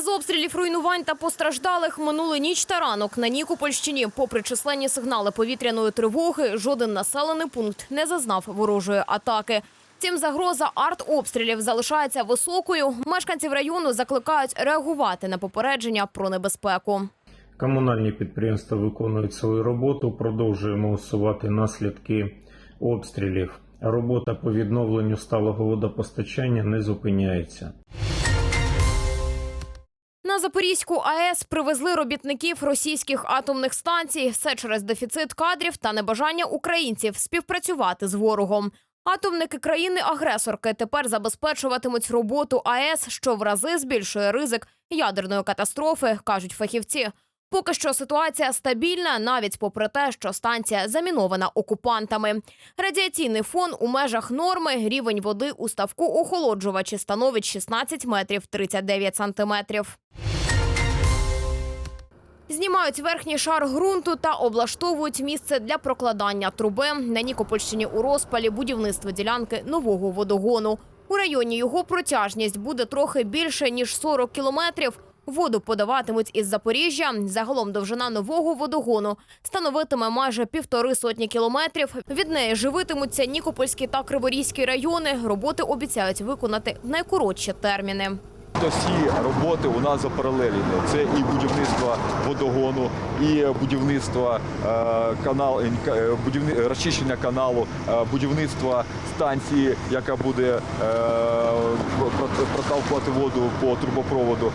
Без обстрілів, руйнувань та постраждалих минули ніч та ранок на Нікопольщині. Попри численні сигнали повітряної тривоги, жоден населений пункт не зазнав ворожої атаки. Втім, загроза артобстрілів залишається високою. Мешканців району закликають реагувати на попередження про небезпеку. Комунальні підприємства виконують свою роботу. Продовжуємо усувати наслідки обстрілів. Робота по відновленню сталого водопостачання не зупиняється. На Запорізьку АЕС привезли робітників російських атомних станцій. Все через дефіцит кадрів та небажання українців співпрацювати з ворогом. Атомники країни-агресорки тепер забезпечуватимуть роботу АЕС, що в рази збільшує ризик ядерної катастрофи, кажуть фахівці. Поки що ситуація стабільна, навіть попри те, що станція замінована окупантами. Радіаційний фон у межах норми, рівень води у ставку охолоджувачі становить 16 метрів 39 сантиметрів. Знімають верхній шар ґрунту та облаштовують місце для прокладання труби. На Нікопольщині у розпалі будівництво ділянки нового водогону. У районі його протяжність буде трохи більше ніж 40 кілометрів. Воду подаватимуть із Запоріжжя. Загалом довжина нового водогону становитиме майже півтори сотні кілометрів. Від неї живитимуться Нікопольський та Криворізький райони. Роботи обіцяють виконати в найкоротші терміни. Всі роботи у нас запаралелені. Це і будівництво водогону, і будівництво е, канал, е, е, будівни, розчищення каналу, будівництво станції, яка буде про- проталкувати воду по трубопроводу.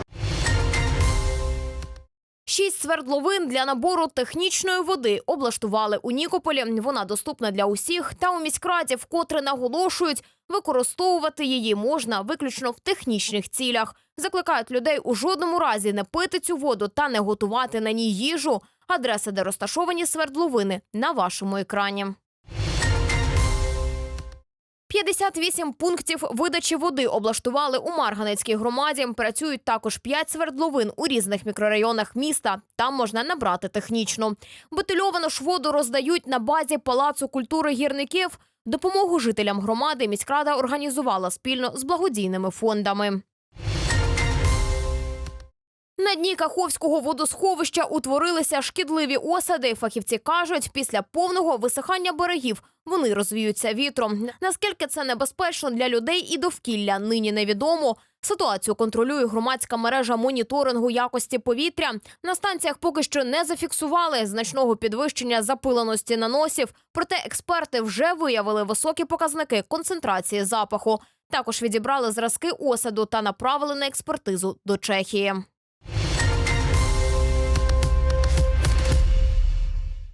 Шість свердловин для набору технічної води облаштували у Нікополі. Вона доступна для усіх. Та у міськраді вкотре наголошують, використовувати її можна виключно в технічних цілях. Закликають людей у жодному разі не пити цю воду та не готувати на ній їжу. Адреси, де розташовані свердловини, на вашому екрані. 58 пунктів видачі води облаштували у Марганецькій громаді. Працюють також 5 свердловин у різних мікрорайонах міста. Там можна набрати технічно. Бутильовану ж воду роздають на базі Палацу культури гірників. Допомогу жителям громади міськрада організувала спільно з благодійними фондами. На дні Каховського водосховища утворилися шкідливі осади. Фахівці кажуть, після повного висихання берегів вони розвіються вітром. Наскільки це небезпечно для людей і довкілля, нині невідомо. Ситуацію контролює громадська мережа моніторингу якості повітря. На станціях поки що не зафіксували значного підвищення запиленості наносів. Проте експерти вже виявили високі показники концентрації запаху. Також відібрали зразки осаду та направили на експертизу до Чехії.